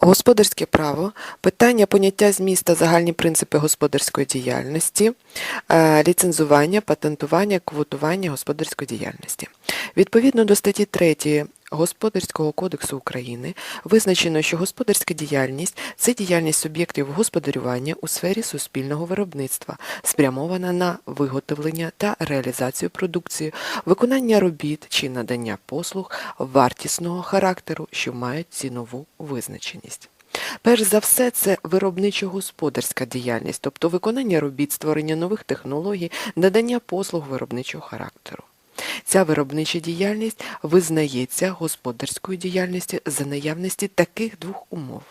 Господарське право, питання поняття зміста загальні принципи господарської діяльності, е, ліцензування, патентування, квотування господарської діяльності. Відповідно до статті 3 Господарського кодексу України визначено, що господарська діяльність це діяльність суб'єктів господарювання у сфері суспільного виробництва, спрямована на виготовлення та реалізацію продукції, виконання робіт чи надання послуг вартісного характеру, що мають цінову визначеність. Перш за все, це виробничо-господарська діяльність, тобто виконання робіт, створення нових технологій, надання послуг виробничого характеру. Ця виробнича діяльність визнається господарською діяльністю за наявності таких двох умов.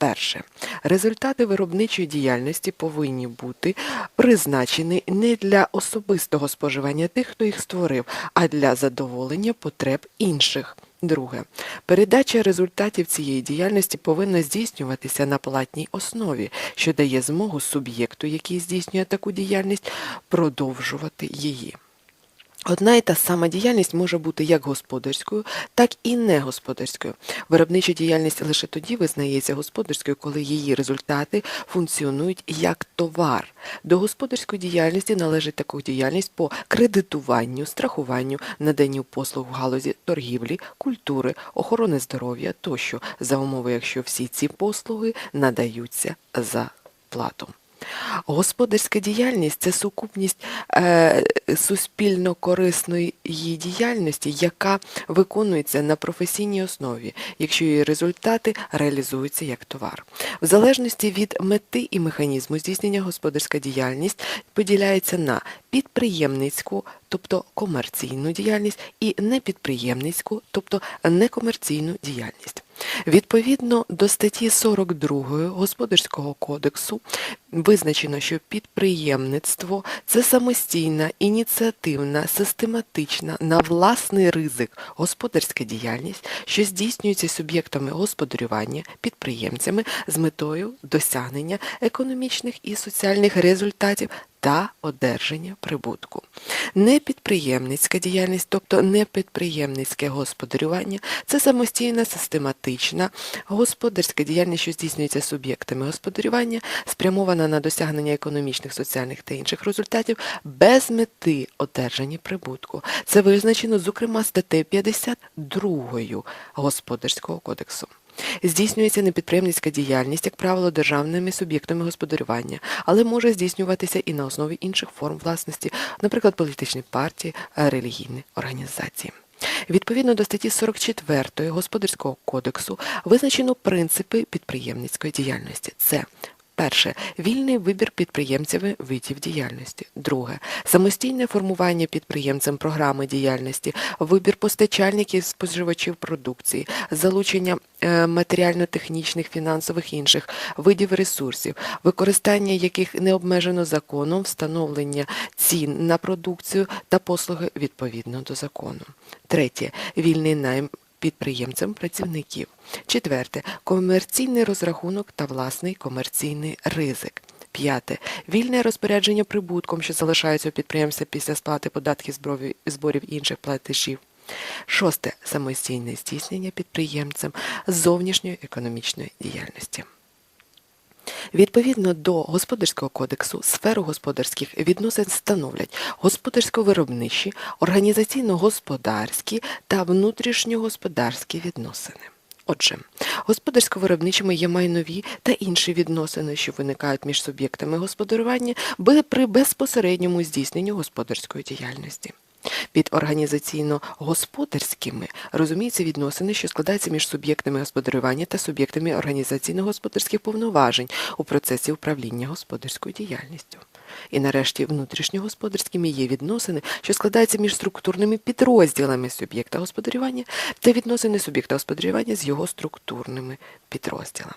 Перше, результати виробничої діяльності повинні бути призначені не для особистого споживання тих, хто їх створив, а для задоволення потреб інших. Друге, передача результатів цієї діяльності повинна здійснюватися на платній основі, що дає змогу суб'єкту, який здійснює таку діяльність, продовжувати її. Одна і та сама діяльність може бути як господарською, так і негосподарською. Виробнича діяльність лише тоді визнається господарською, коли її результати функціонують як товар. До господарської діяльності належить таку діяльність по кредитуванню, страхуванню, наданню послуг в галузі торгівлі, культури, охорони здоров'я тощо, за умови, якщо всі ці послуги надаються за плату. Господарська діяльність це сукупність е, суспільно-корисної її діяльності, яка виконується на професійній основі, якщо її результати реалізуються як товар. В залежності від мети і механізму здійснення господарська діяльність поділяється на підприємницьку, тобто комерційну діяльність, і непідприємницьку, тобто некомерційну діяльність. Відповідно до статті 42 Господарського кодексу визначено, що підприємництво це самостійна, ініціативна, систематична, на власний ризик господарська діяльність, що здійснюється суб'єктами господарювання, підприємцями з метою досягнення економічних і соціальних результатів та одержання прибутку. Непідприємницька діяльність, тобто непідприємницьке господарювання, це самостійна, систематична господарська діяльність, що здійснюється суб'єктами господарювання, спрямована на досягнення економічних, соціальних та інших результатів без мети одержання прибутку. Це визначено, зокрема, статтею 52 Господарського кодексу. Здійснюється непідприємницька діяльність, як правило, державними суб'єктами господарювання, але може здійснюватися і на основі інших форм власності, наприклад, політичні партії, релігійні організації. Відповідно до статті 44 Господарського кодексу визначено принципи підприємницької діяльності. Це Перше. Вільний вибір підприємцями видів діяльності. Друге. Самостійне формування підприємцем програми діяльності, вибір постачальників споживачів продукції, залучення е, матеріально-технічних, фінансових інших видів ресурсів, використання яких не обмежено законом, встановлення цін на продукцію та послуги відповідно до закону. Третє. Вільний найм підприємцям працівників. Четверте комерційний розрахунок та власний комерційний ризик. П'яте вільне розпорядження прибутком, що залишається у підприємця після сплати податків зборів інших платежів. Шосте самостійне здійснення підприємцем зовнішньої економічної діяльності. Відповідно до Господарського кодексу, сферу господарських відносин становлять господарсько-виробничі, організаційно-господарські та внутрішньогосподарські відносини. Отже, господарсько-виробничими є майнові та інші відносини, що виникають між суб'єктами господарювання при безпосередньому здійсненні господарської діяльності. Під організаційно-господарськими розуміються відносини, що складаються між суб'єктами господарювання та суб'єктами організаційно-господарських повноважень у процесі управління господарською діяльністю. І нарешті внутрішньогосподарськими є відносини, що складаються між структурними підрозділами суб'єкта господарювання та відносини суб'єкта господарювання з його структурними підрозділами.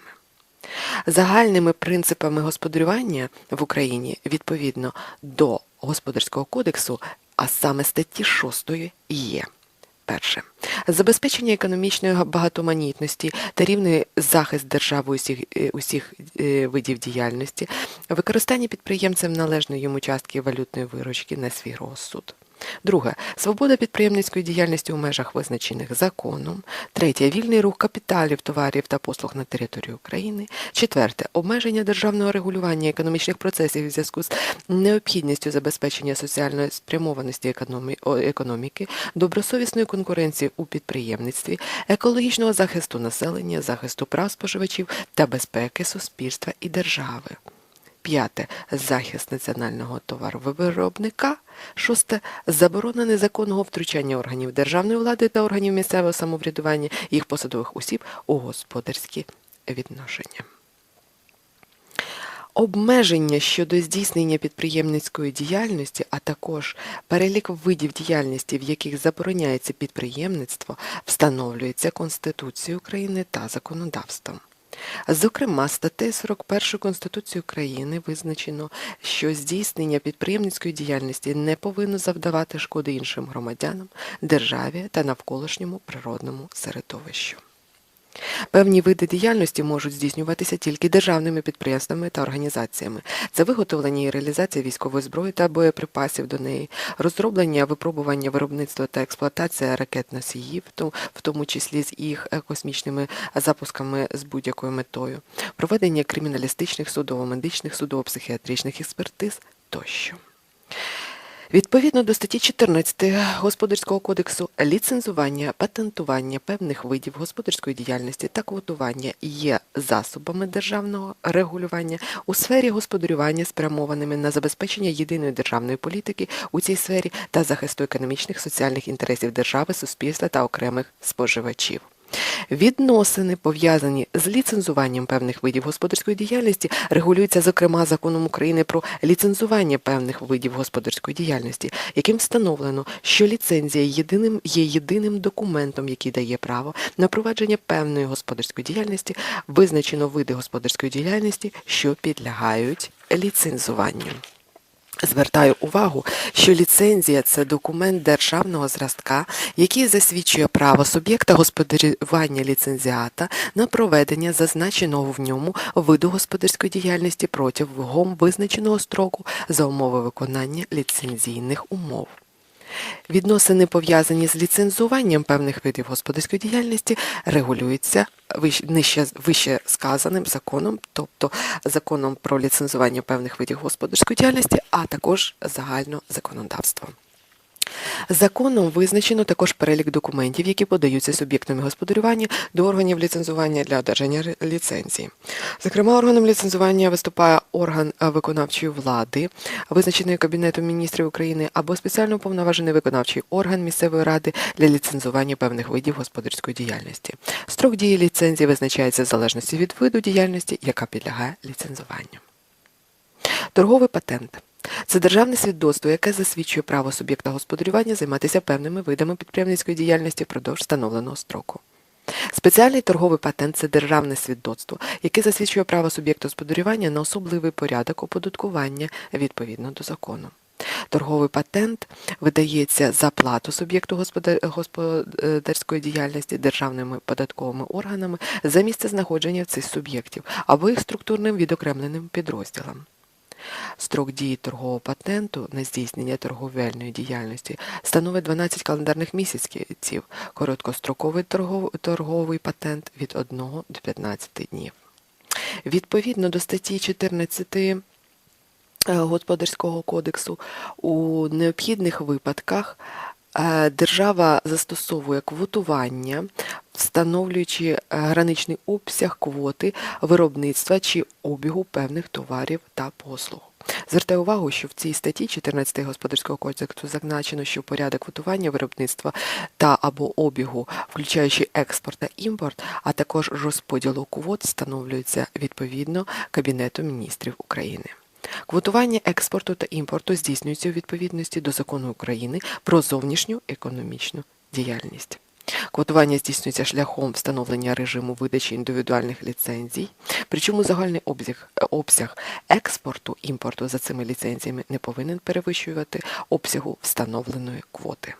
Загальними принципами господарювання в Україні відповідно до Господарського кодексу, а саме статті 6 є. Перше. Забезпечення економічної багатоманітності та рівний захист держави усіх, е, усіх е, видів діяльності, використання підприємцем належної йому частки валютної виручки на свій розсуд. Друге свобода підприємницької діяльності у межах визначених законом. Третє вільний рух капіталів, товарів та послуг на території України. Четверте обмеження державного регулювання економічних процесів у зв'язку з необхідністю забезпечення соціальної спрямованості економіки, добросовісної конкуренції у підприємництві, екологічного захисту населення, захисту прав споживачів та безпеки суспільства і держави. П'яте захист національного товаровиробника. Шосте заборона незаконного втручання органів державної влади та органів місцевого самоврядування їх посадових осіб у господарські відношення. Обмеження щодо здійснення підприємницької діяльності, а також перелік видів діяльності, в яких забороняється підприємництво, встановлюється Конституцією України та законодавством. Зокрема, статтею 41 Конституції України визначено, що здійснення підприємницької діяльності не повинно завдавати шкоди іншим громадянам, державі та навколишньому природному середовищу. Певні види діяльності можуть здійснюватися тільки державними підприємствами та організаціями. Це виготовлення і реалізація військової зброї та боєприпасів до неї, розроблення, випробування виробництва та експлуатація ракет-носіїв, в тому числі з їх космічними запусками з будь-якою метою, проведення криміналістичних, судово-медичних, судово-психіатричних експертиз тощо. Відповідно до статті 14 Господарського кодексу, ліцензування, патентування певних видів господарської діяльності та квотування є засобами державного регулювання у сфері господарювання, спрямованими на забезпечення єдиної державної політики у цій сфері та захисту економічних, соціальних інтересів держави, суспільства та окремих споживачів. Відносини, пов'язані з ліцензуванням певних видів господарської діяльності, регулюються, зокрема, законом України про ліцензування певних видів господарської діяльності, яким встановлено, що ліцензія єдиним, є єдиним документом, який дає право на провадження певної господарської діяльності, визначено види господарської діяльності, що підлягають ліцензуванню. Звертаю увагу, що ліцензія це документ державного зразка, який засвідчує право суб'єкта господарювання ліцензіата на проведення зазначеного в ньому виду господарської діяльності протягом визначеного строку за умови виконання ліцензійних умов. Відносини, пов'язані з ліцензуванням певних видів господарської діяльності, регулюються нижче, вище сказаним законом, тобто законом про ліцензування певних видів господарської діяльності, а також загально законодавством. Законом визначено також перелік документів, які подаються суб'єктами господарювання до органів ліцензування для одержання ліцензії. Зокрема, органом ліцензування виступає орган е, виконавчої влади, визначений Кабінетом міністрів України, або спеціально уповноважений виконавчий орган місцевої ради для ліцензування певних видів господарської діяльності. Строк дії ліцензії визначається в залежності від виду діяльності, яка підлягає ліцензуванню. Торговий патент. Це державне свідоцтво, яке засвідчує право суб'єкта господарювання займатися певними видами підприємницької діяльності впродовж встановленого строку. Спеціальний торговий патент це державне свідоцтво, яке засвідчує право суб'єкта господарювання на особливий порядок оподаткування відповідно до закону. Торговий патент видається за плату суб'єкту господарської діяльності державними податковими органами за місце знаходження цих суб'єктів або їх структурним відокремленим підрозділам. Строк дії торгового патенту на здійснення торговельної діяльності становить 12 календарних місяців, короткостроковий торгов- торговий патент від 1 до 15 днів. Відповідно до статті 14 е, Господарського кодексу у необхідних випадках держава застосовує квотування, встановлюючи е, граничний обсяг квоти виробництва чи обігу певних товарів та послуг. Звертаю увагу, що в цій статті 14 Господарського кодексу зазначено, що порядок квотування виробництва та або обігу, включаючи експорт та імпорт, а також розподілу квот, встановлюється відповідно Кабінету міністрів України. Квотування експорту та імпорту здійснюється у відповідності до закону України про зовнішню економічну діяльність. Квотування здійснюється шляхом встановлення режиму видачі індивідуальних ліцензій, причому загальний обсяг, обсяг експорту імпорту за цими ліцензіями не повинен перевищувати обсягу встановленої квоти.